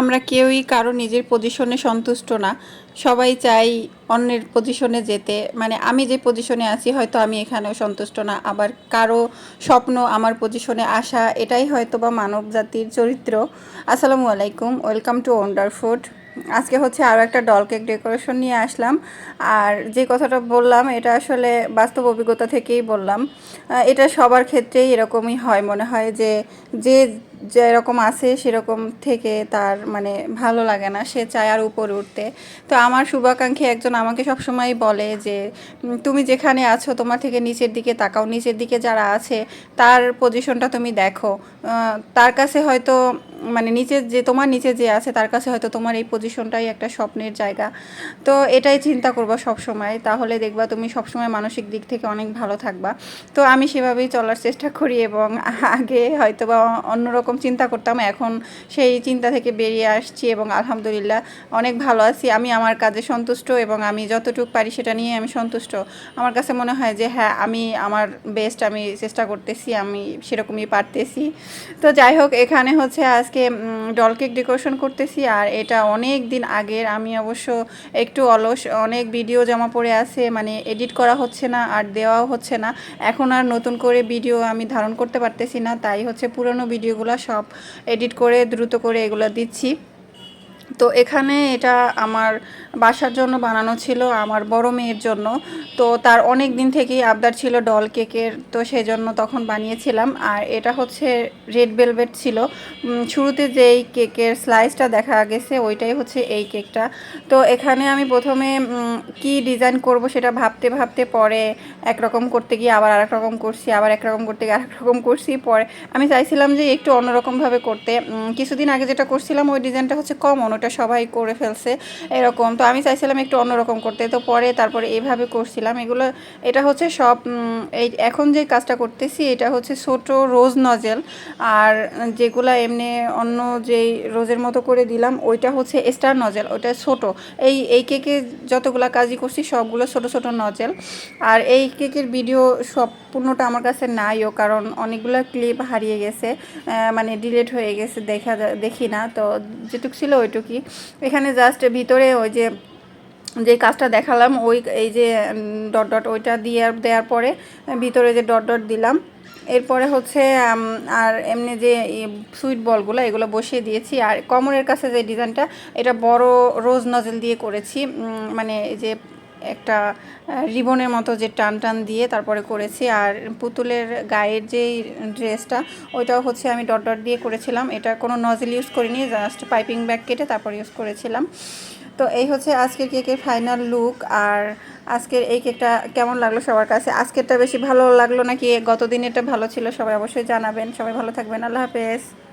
আমরা কেউই কারও নিজের পজিশনে সন্তুষ্ট না। সবাই চাই অন্যের পজিশনে যেতে। মানে আমি যে পজিশনে আছি, হয়তো আমি এখানেও সন্তুষ্ট না। আবার কারও স্বপ্ন আমার পজিশনে আসা, এটাই হয়তো বা মানব জাতির চরিত্র। আসসালামু আলাইকুম ওয়েলকাম টু ওন্ডার ফুড আজকে হচ্ছে আরও একটা ডল কেক ডেকোরেশন নিয়ে আসলাম। আর যে কথাটা বললাম, এটা আসলে বাস্তব অভিজ্ঞতা থেকেই বললাম। এটা সবার ক্ষেত্রেই এরকমই হয়। মনে হয় যে যে যেরকম আছে, সেরকম থেকে তার মানে ভালো লাগে না। সে চায় আর উপরে উঠতে। তো আমার শুভাকাঙ্ক্ষী একজন আমাকে সবসময় বলে যে তুমি যেখানে আছো, তোমার থেকে নিচের দিকে তাকাও। নিচের দিকে যারা আছে, তার পজিশনটা তুমি দেখো। তার কাছে হয়তো মানে নিচের যে, তোমার নিচে যে আছে, তার কাছে হয়তো তোমার এই পজিশনটাই একটা স্বপ্নের জায়গা। তো এটাই চিন্তা করব সব সময় তাহলে দেখবা তুমি সবসময় মানসিক দিক থেকে অনেক ভালো থাকবা। তো আমি সেভাবেই চলার চেষ্টা করি এবং আগে হয়তো বা অন্যরকম চিন্তা করতাম। এখন সেই চিন্তা থেকে বেরিয়ে আসছি এবং আলহামদুলিল্লাহ অনেক ভালো আছি। আমি আমার কাজে সন্তুষ্ট এবং আমি যতটুকু পারি সেটা নিয়ে আমি সন্তুষ্ট। আমার কাছে মনে হয় যে হ্যাঁ আমি আমার বেস্ট আমি চেষ্টা করতেছি, আমি সেরকমই পারতেছি। তো যাই হোক, এখানে হচ্ছে আজকে ডল কেক ডেকোরেশন করতেছি। আর এটা অনেক দিন আগের। আমি অবশ্য একটু অলস, অনেক ভিডিও জমা পড়ে আছে। মানে এডিট করা হচ্ছে না, আর দেওয়াও হচ্ছে না। এখন আর নতুন করে ভিডিও আমি ধারণ করতে পারতেছি না। তাই হচ্ছে পুরনো ভিডিওগুলো সব এডিট করে দ্রুত করে এগুলো দিচ্ছি। তো এখানে এটা আমার বাসার জন্য বানানো ছিল, আমার বড় মেয়ের জন্য। তো তার অনেক দিন থেকেই আবদার ছিল ডল কেকের, তো সেই জন্য তখন বানিয়েছিলাম। আর এটা হচ্ছে রেড ভেলভেট ছিল। শুরুতে যেই কেকের স্লাইসটা দেখা গেছে, ওইটাই হচ্ছে এই কেকটা। তো এখানে আমি প্রথমে কি ডিজাইন করব সেটা ভাবতে ভাবতে, পরে একরকম করতে গিয়ে আবার আরেক রকম করছি, আবার একরকম করতে গিয়ে আরেক রকম করছি, পরে আমি চাইছিলাম যে একটু অন্যরকমভাবে করতে। কিছুদিন আগে যেটা করছিলাম, ওই ডিজাইনটা হচ্ছে কমন ওটা সবাই করে ফেলছে এরকম। তো আমি চাইছিলাম একটু অন্যরকম করতে। তো পরে তারপরে এভাবে করছিলাম। এগুলো, এটা হচ্ছে সব এই এখন যে কাজটা করতেছি, এটা হচ্ছে ছোট রোজ নজেল। আর যেগুলা এমনি অন্য যেই রোজের মতো করে দিলাম, ওইটা হচ্ছে স্টার নজেল। ওইটা ছোট। এই এই কেকে যতগুলা কাজই করছি, সবগুলো ছোট ছোট নজেল। আর এই কেকের ভিডিও সম্পূর্ণটা আমার কাছে নাইও, কারণ অনেকগুলো ক্লিপ হারিয়ে গেছে মানে ডিলিট হয়ে গেছে, দেখা দেখি না। তো যেটুক ছিল ওইটুকুই। এখানে জাস্ট ভিতরে ওই যে যে কাজটা দেখালাম, ওই এই যে ডট ডট ওইটা দিয়ে দেওয়ার পরে, ভিতরে যে ডট ডট দিলাম, এরপরে হচ্ছে আর এমনি যে সুইট বলগুলো এগুলো বসিয়ে দিয়েছি। আর কমরের কাছে যে ডিজাইনটা এটা বড় রোজ নজেল দিয়ে করেছি মানে যে একটা রিবনের মতো যে টান টান দিয়ে তারপরে করেছি। আর পুতুলের গায়ের যেই ড্রেসটা, ওইটাও হচ্ছে আমি ডট ডট দিয়ে করেছিলাম। এটা কোনো নজেল ইউজ করিনি, জাস্ট পাইপিং ব্যাগ কেটে তারপর ইউজ করেছিলাম। তো এই হচ্ছে আজকের কেকের ফাইনাল লুক। আর আজকের এই কেকটা কেমন লাগল সবার কাছে? আজকেরটা বেশি ভালো লাগল নাকি? গত দিনেরটা ভালো ছিল? সবাই অবশ্যই জানাবেন। সবাই ভালো থাকবেন। আল্লাহ হাফেজ।